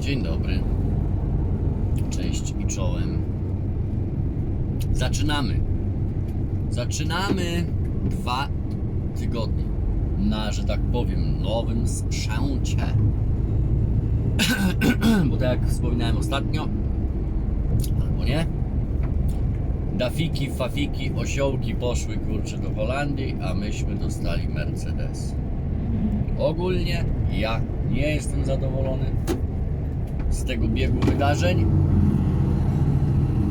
Dzień dobry. Cześć i czołem. Zaczynamy. Zaczynamy dwa tygodnie na, że tak powiem, nowym sprzęcie. Bo tak jak wspominałem ostatnio, albo nie, dafiki, fafiki, osiołki poszły kurczę do Holandii, a myśmy dostali Mercedes. Ogólnie ja nie jestem zadowolony tego biegu wydarzeń.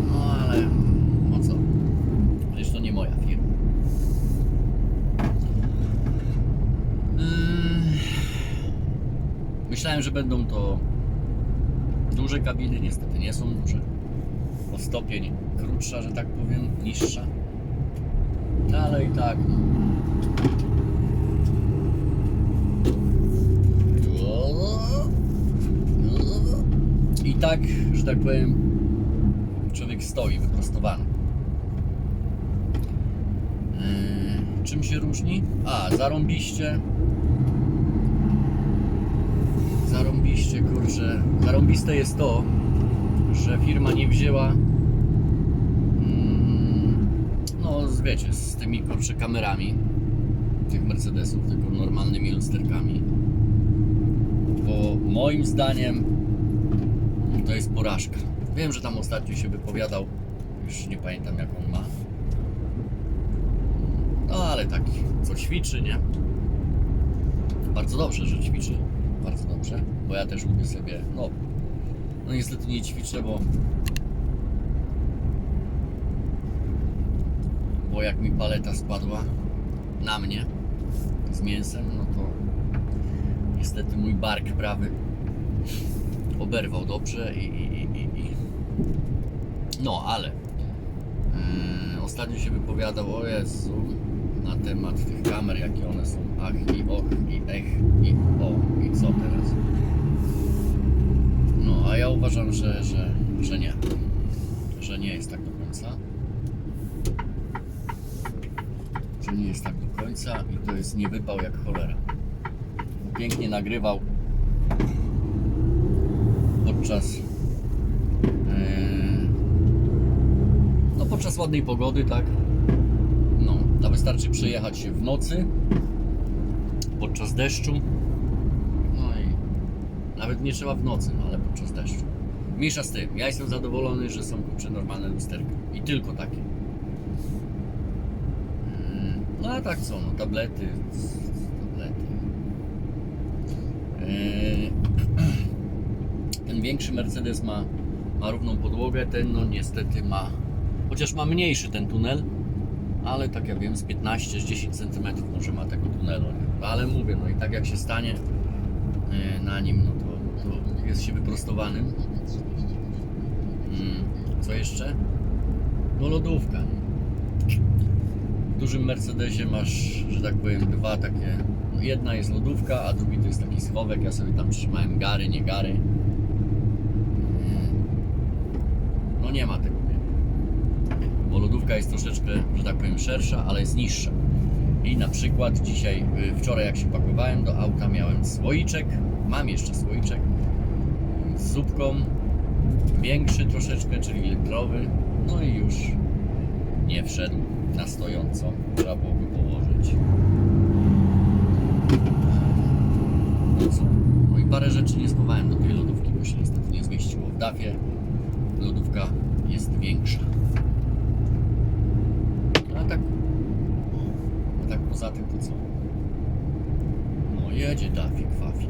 No ale no co? Przecież to nie moja firma. Yy, Myślałem, że będą to duże kabiny, niestety nie są duże. O stopień krótsza, że tak powiem, niższa. No ale i tak. No. I tak, że tak powiem, człowiek stoi wyprostowany. Yy, czym się różni? A, zarąbiście. Zarąbiście, kurczę. Zarąbiste jest to, że firma nie wzięła. mm, No, wiecie, z tymi kurczę kamerami tych Mercedesów, tylko normalnymi lusterkami. Bo moim zdaniem to jest porażka. Wiem, że tam ostatnio się wypowiadał, już nie pamiętam jak on ma. No ale taki, co ćwiczy, nie? Bardzo dobrze, że ćwiczy. Bardzo dobrze, bo ja też lubię sobie, no, no niestety nie ćwiczę, bo bo jak mi paleta spadła na mnie z mięsem, no to niestety mój bark prawy oberwał dobrze i, i, i, i, no ale yy, ostatnio się wypowiadał o Jezu na temat tych kamer jakie one są. Ach i och i ech i o. I co teraz? No a ja uważam, że, że, że nie. Że nie jest tak do końca. Że nie jest tak do końca i to jest niewypał jak cholera. Pięknie nagrywał podczas e, no podczas ładnej pogody, tak? No, a wystarczy przejechać w nocy podczas deszczu. No i nawet nie trzeba w nocy, no, ale podczas deszczu. Mniejsza z tym, ja jestem zadowolony, że są kurczę normalne lusterka i tylko takie. Mm, No a tak co, no tablety, tablety. Eee, większy Mercedes ma, ma równą podłogę, ten no niestety ma, chociaż ma mniejszy ten tunel, ale tak jak wiem z 15, z 10 cm może ma tego tunelu, ale mówię, no i tak jak się stanie e, na nim, no to, to jest się wyprostowanym. Mm, co jeszcze? No lodówka. W dużym Mercedesie masz, że tak powiem, dwa takie. No jedna jest lodówka, a drugi to jest taki schowek. Ja sobie tam trzymałem gary, nie gary. No nie ma tego? Bo lodówka jest troszeczkę, że tak powiem, szersza, ale jest niższa. I na przykład dzisiaj, y, wczoraj jak się pakowałem do auta, miałem słoiczek, mam jeszcze słoiczek z zupką, większy troszeczkę, czyli litrowy, no i już nie wszedł na stojąco, trzeba byłoby położyć. No co? No i parę rzeczy nie schowałem do tej lodówki, bo się niestety nie zmieściło w dafie. Lodówka większa. A tak, a tak poza tym to co? No jedzie dafik, fafik.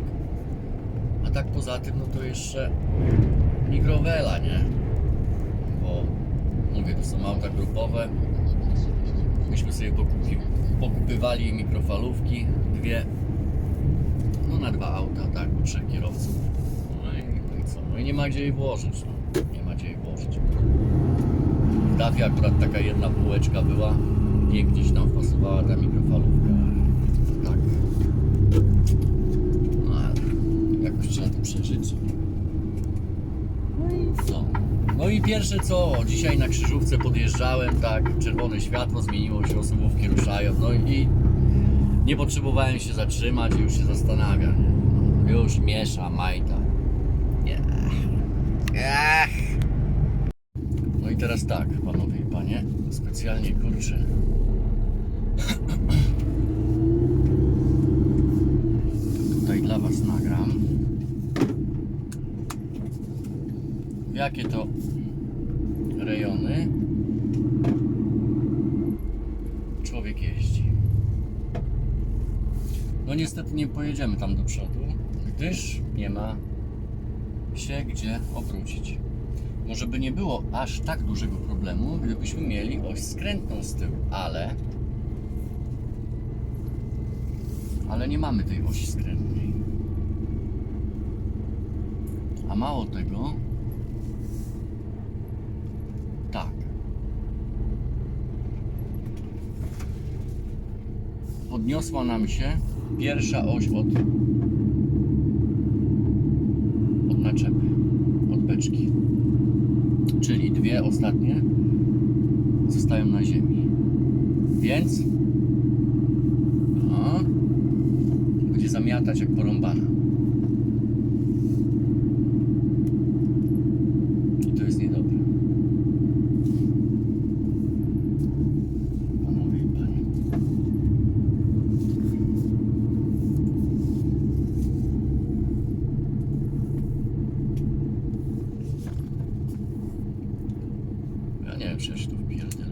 A tak poza tym, no to jeszcze mikrowela, nie? Bo mówię, to są auta grupowe. Myśmy sobie pokupi, pokupywali mikrofalówki, dwie. No na dwa auta, tak, bo trzech kierowców. No i, no i co? No i nie ma gdzie jej włożyć. No. Nie ma gdzie jej włożyć. Dafie akurat taka jedna półeczka była. Nie gdzieś tam wpasowała ta mikrofalówka. Tak. No ale jakoś trzeba to przeżyć. No i co? No i pierwsze co, dzisiaj na krzyżówce podjeżdżałem, tak, czerwone światło, zmieniło się, osobówki ruszają, no i nie potrzebowałem się zatrzymać i już się zastanawiam. Już miesza, majta. Nie. Teraz tak, panowie i panie, specjalnie kurczę. Tutaj dla was nagram. Jakie to rejony człowiek jeździ. No niestety nie pojedziemy tam do przodu, gdyż nie ma się gdzie obrócić. Może by nie było aż tak dużego problemu, gdybyśmy mieli oś skrętną z tyłu, ale ale nie mamy tej osi skrętnej. A mało tego, tak. Podniosła nam się pierwsza oś od, od naczepy, od beczki. Dwie ostatnie zostają na ziemi. Więc o, będzie zamiatać jak porąbana. I to jest niedobre. Panowie i panie. Ja nie wiem, przecież tu wpierdolę.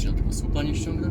Czy ja tego słupa nie ściągnę?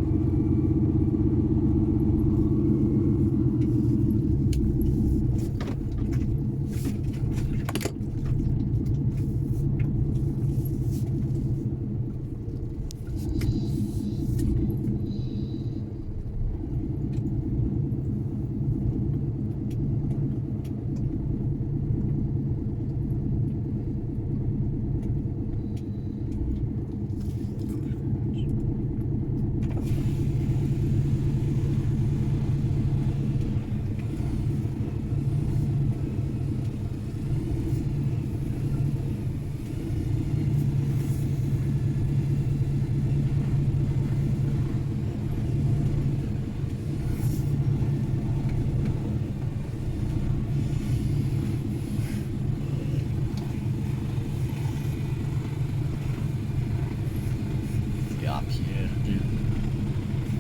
Ja pierdolę.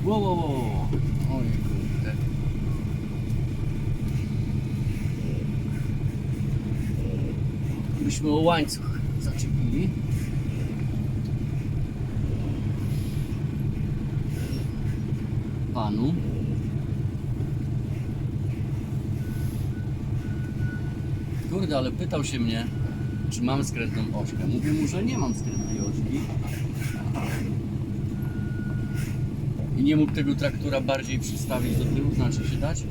Wow, wow, wow. Oj o łańcuch zaczepili. Panu. Kurde, ale pytał się mnie, czy mam skrętną ośkę. Mówię mu, że nie mam skrętnej ośki. I nie mógł tego traktora bardziej przystawić do tyłu, znaczy się dać?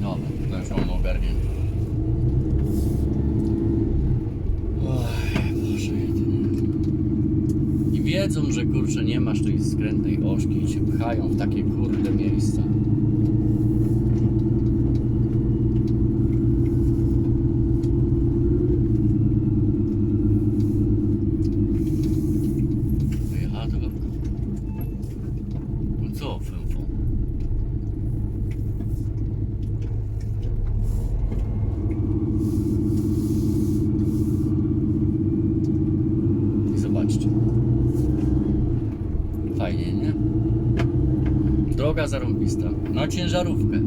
Dobra, to już mam ogarnięte. Oj, Boże jedyny. I wiedzą, że kurczę nie masz tej skrętnej ośki i cię pchają w takie kurde miejsca. Wyjechała to babka? No co, fynfo? I zobaczcie. Fajnie, nie? Droga zarąbista. Na ciężarówkę.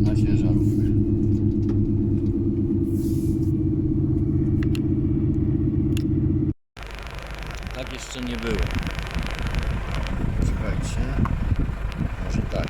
Na ciężarówkę. Tak jeszcze nie było. Czekajcie. Może tak.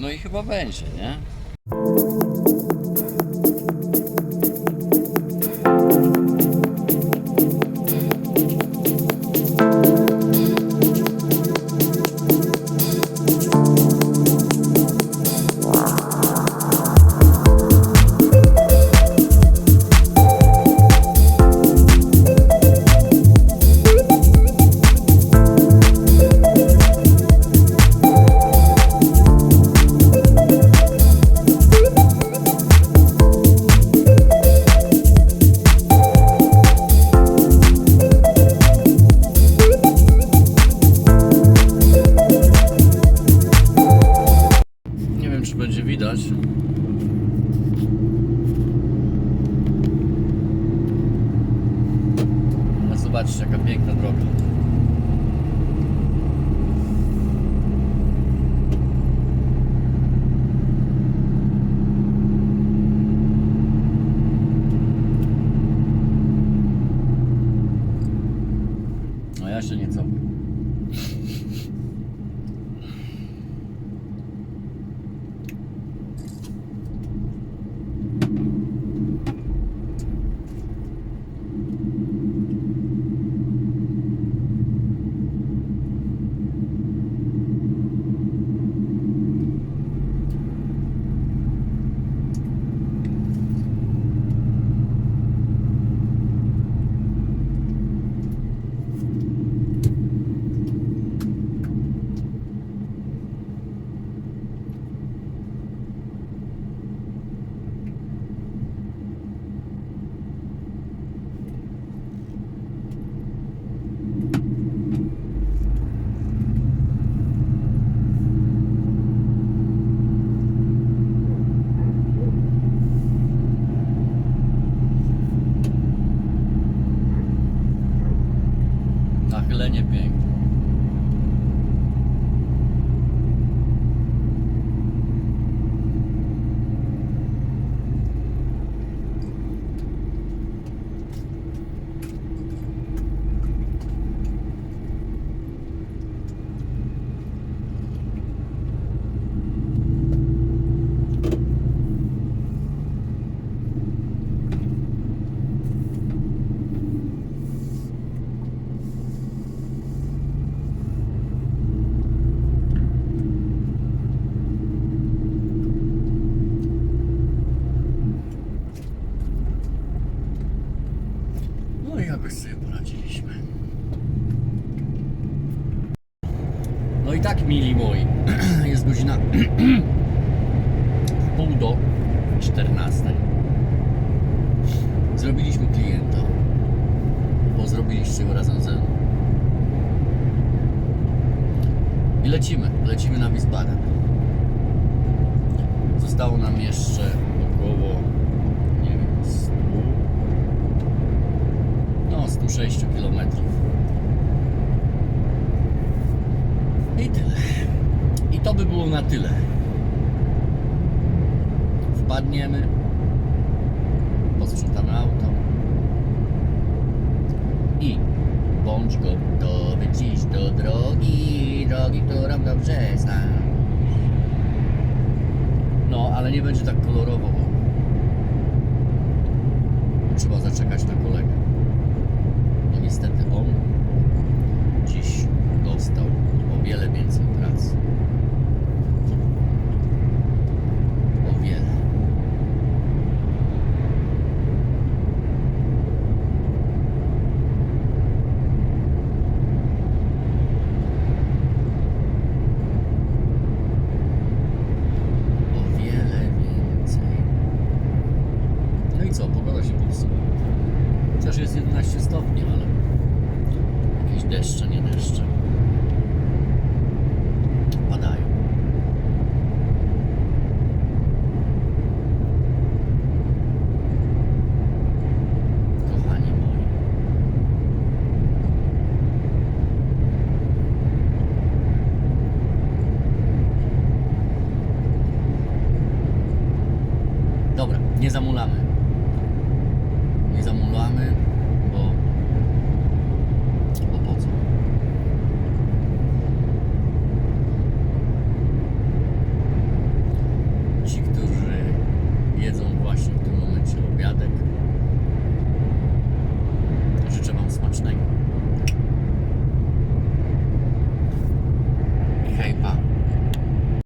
No i chyba będzie, nie? No ja się nie Nachylenie piękne. No i jakoś sobie poradziliśmy. No i tak, mili moi, jest godzina w pół do 14. Zrobiliśmy klienta, bo zrobiliście go razem ze mną. I lecimy, lecimy na Wiesbaden. Zostało nam jeszcze około, nie wiem, 100 no, 106 km. I tyle. I to by było na tyle. Wpadniemy, posprzątamy auto i bądź gotowy dziś do drogi, którą dobrze znam. No, ale nie będzie tak kolorowo, bo trzeba zaczekać na kolegę. No niestety on dziś dostał o wiele więcej pracy. O wiele. O wiele więcej. No i co, pogoda się popsuła. Nie zamulamy.